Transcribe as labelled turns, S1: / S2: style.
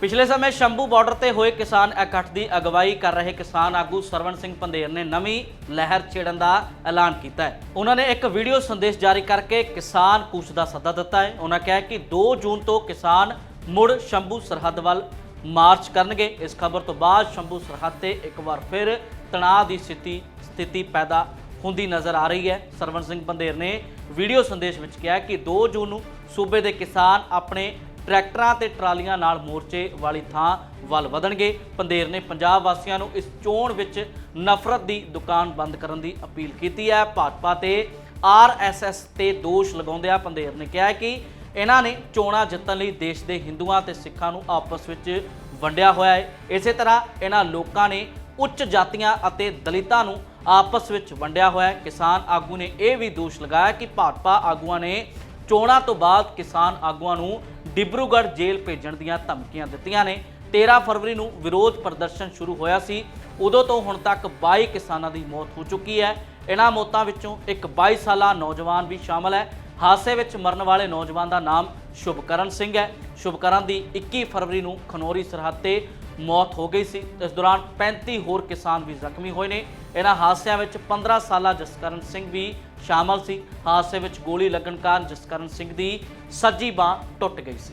S1: ਪਿਛਲੇ ਸਮੇਂ ਸ਼ੰਭੂ ਬਾਰਡਰ ਤੇ ਹੋਏ ਕਿਸਾਨ ਇਕੱਠ ਦੀ ਅਗਵਾਈ ਕਰ ਰਹੇ ਕਿਸਾਨ ਆਗੂ ਸਰਵਣ ਸਿੰਘ ਪੰਧੇਰ ਨੇ ਨਵੀਂ ਲਹਿਰ ਛੇੜਨ ਦਾ ਐਲਾਨ ਕੀਤਾ ਹੈ। ਉਹਨਾਂ ਨੇ ਇੱਕ ਵੀਡੀਓ ਸੰਦੇਸ਼ ਜਾਰੀ ਕਰਕੇ ਕਿਸਾਨ ਕੂਚ ਦਾ ਸੱਦਾ ਦਿੱਤਾ ਹੈ। ਉਹਨਾਂ ਕਿਹਾ ਕਿ 2 ਜੂਨ ਤੋਂ ਕਿਸਾਨ ਮੁੜ ਸ਼ੰਭੂ ਸਰਹੱਦ ਵੱਲ ਮਾਰਚ ਕਰਨਗੇ। ਇਸ ਖਬਰ ਤੋਂ ਬਾਅਦ ਸ਼ੰਭੂ ਸਰਹੱਦ ਤੇ ਇੱਕ ਵਾਰ ਫਿਰ ਤਣਾਅ ਦੀ ਸਥਿਤੀ ਸਥਿਤੀ ਪੈਦਾ ਹੁੰਦੀ ਨਜ਼ਰ ਆ ਰਹੀ ਹੈ। ਸਰਵਣ ਸਿੰਘ ਪੰਧੇਰ ਨੇ ਵੀਡੀਓ ਸੰਦੇਸ਼ ਵਿੱਚ ਕਿਹਾ ਕਿ 2 ਜੂਨ ਨੂੰ ਸੂਬੇ ਦੇ ਕਿਸਾਨ ਆਪਣੇ ਟਰੈਕਟਰਾਂ ਤੇ ਟਰਾਲੀਆਂ ਨਾਲ ਮੋਰਚੇ ਵਾਲੀ ਥਾਂ ਵੱਲ ਵਧਣਗੇ। ਪੰਧੇਰ ਨੇ ਪੰਜਾਬ ਵਾਸੀਆਂ ਨੂੰ ਇਸ ਚੋਣ ਵਿੱਚ ਨਫ਼ਰਤ ਦੀ ਦੁਕਾਨ ਬੰਦ ਕਰਨ ਦੀ ਅਪੀਲ ਕੀਤੀ ਹੈ। ਭਾਜਪਾ ਤੇ ਆਰਐਸਐਸ ਤੇ ਦੋਸ਼ ਲਗਾਉਂਦਿਆਂ ਪੰਦੇਰ ਨੇ ਕਿਹਾ ਕਿ ਇਹਨਾਂ ਨੇ ਚੋਣਾਂ ਜਿੱਤਣ ਲਈ ਦੇਸ਼ ਦੇ ਹਿੰਦੂਆਂ ਤੇ ਸਿੱਖਾਂ ਨੂੰ ਆਪਸ ਵਿੱਚ ਵੰਡਿਆ ਹੋਇਆ ਹੈ। ਇਸੇ ਤਰ੍ਹਾਂ ਇਹਨਾਂ ਲੋਕਾਂ ਨੇ ਉੱਚ ਜਾਤੀਆਂ ਅਤੇ ਦਲਿਤਾਂ ਨੂੰ ਆਪਸ ਵਿੱਚ ਵੰਡਿਆ ਹੋਇਆ ਹੈ। ਕਿਸਾਨ ਆਗੂ ਨੇ ਇਹ ਵੀ ਦੋਸ਼ ਲਗਾਇਆ ਕਿ ਭਾਜਪਾ ਆਗੂਆਂ ਨੇ ਚੋਣਾਂ ਤੋਂ ਬਾਅਦ ਕਿਸਾਨ ਆਗੂਆਂ ਨੂੰ ਡਿਬਰੂਗੜ੍ਹ ਜੇਲ੍ਹ ਭੇਜਣ ਦੀਆਂ ਧਮਕੀਆਂ ਦਿੱਤੀਆਂ ਨੇ। 13 ਫਰਵਰੀ ਨੂੰ ਵਿਰੋਧ ਪ੍ਰਦਰਸ਼ਨ ਸ਼ੁਰੂ ਹੋਇਆ ਸੀ। ਉਦੋਂ ਤੋਂ ਹੁਣ ਤੱਕ 22 ਕਿਸਾਨਾਂ ਦੀ ਮੌਤ ਹੋ ਚੁੱਕੀ ਹੈ। ਇਹਨਾਂ ਮੌਤਾਂ ਵਿੱਚੋਂ ਇੱਕ 22 ਸਾਲਾ ਨੌਜਵਾਨ ਵੀ ਸ਼ਾਮਲ ਹੈ। ਹਾਦਸੇ ਵਿੱਚ ਮਰਨ ਵਾਲੇ ਨੌਜਵਾਨ ਦਾ ਨਾਮ ਸ਼ੁਭਕਰਨ ਸਿੰਘ ਹੈ। ਸ਼ੁਭਕਰਨ ਦੀ 21 ਫਰਵਰੀ ਨੂੰ ਖਨੌਰੀ ਸਰਹੱਦ ਤੇ ਮੌਤ ਹੋ ਗਈ ਸੀ। ਇਸ ਦੌਰਾਨ 35 ਹੋਰ ਕਿਸਾਨ ਵੀ ਜ਼ਖਮੀ ਹੋਏ ਨੇ। ਇਹਨਾਂ ਹਾਦਸਿਆਂ ਵਿੱਚ 15 ਸਾਲਾ ਜਸਕਰਨ ਸਿੰਘ ਵੀ ਸ਼ਾਮਲ ਸੀ। ਹਾਦਸੇ ਵਿੱਚ ਗੋਲੀ ਲੱਗਣ ਕਾਰਨ ਜਸਕਰਨ ਸਿੰਘ ਦੀ ਸੱਜੀ ਬਾਹ ਟੁੱਟ ਗਈ ਸੀ।